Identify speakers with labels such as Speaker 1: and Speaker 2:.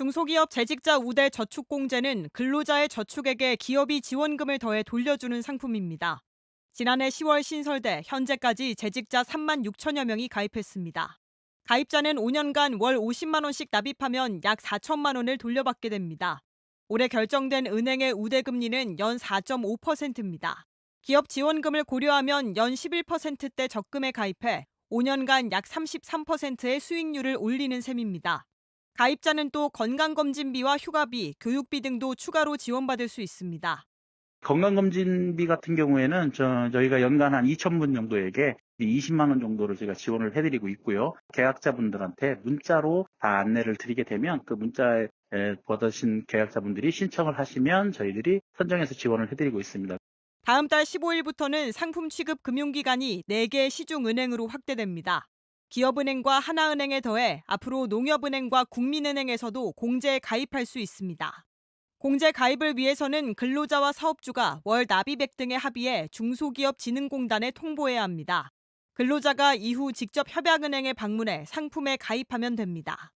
Speaker 1: 중소기업 재직자 우대 저축공제는 근로자의 저축액에 기업이 지원금을 더해 돌려주는 상품입니다. 지난해 10월 신설돼 현재까지 재직자 3만 6천여 명이 가입했습니다. 가입자는 5년간 월 50만 원씩 납입하면 약 4천만 원을 돌려받게 됩니다. 올해 결정된 은행의 우대 금리는 연 4.5%입니다. 기업 지원금을 고려하면 연 11%대 적금에 가입해 5년간 약 33%의 수익률을 올리는 셈입니다. 가입자는 또 건강검진비와 휴가비, 교육비 등도 추가로 지원받을 수 있습니다.
Speaker 2: 건강검진비 같은 경우에는 저, 저희가 연간 한 2,000분 정도에게 20만 원 정도를 저희가 지원을 해드리고 있고요. 계약자분들한테 문자로 다 안내를 드리게 되면 그 문자에 에, 받으신 계약자분들이 신청을 하시면 저희들이 선정해서 지원을 해드리고 있습니다.
Speaker 1: 다음 달 15일부터는 상품 취급 금융기관이 4개 시중은행으로 확대됩니다. 기업은행과 하나은행에 더해 앞으로 농협은행과 국민은행에서도 공제에 가입할 수 있습니다. 공제 가입을 위해서는 근로자와 사업주가 월 납입액 등의 합의에 중소기업진흥공단에 통보해야 합니다. 근로자가 이후 직접 협약은행에 방문해 상품에 가입하면 됩니다.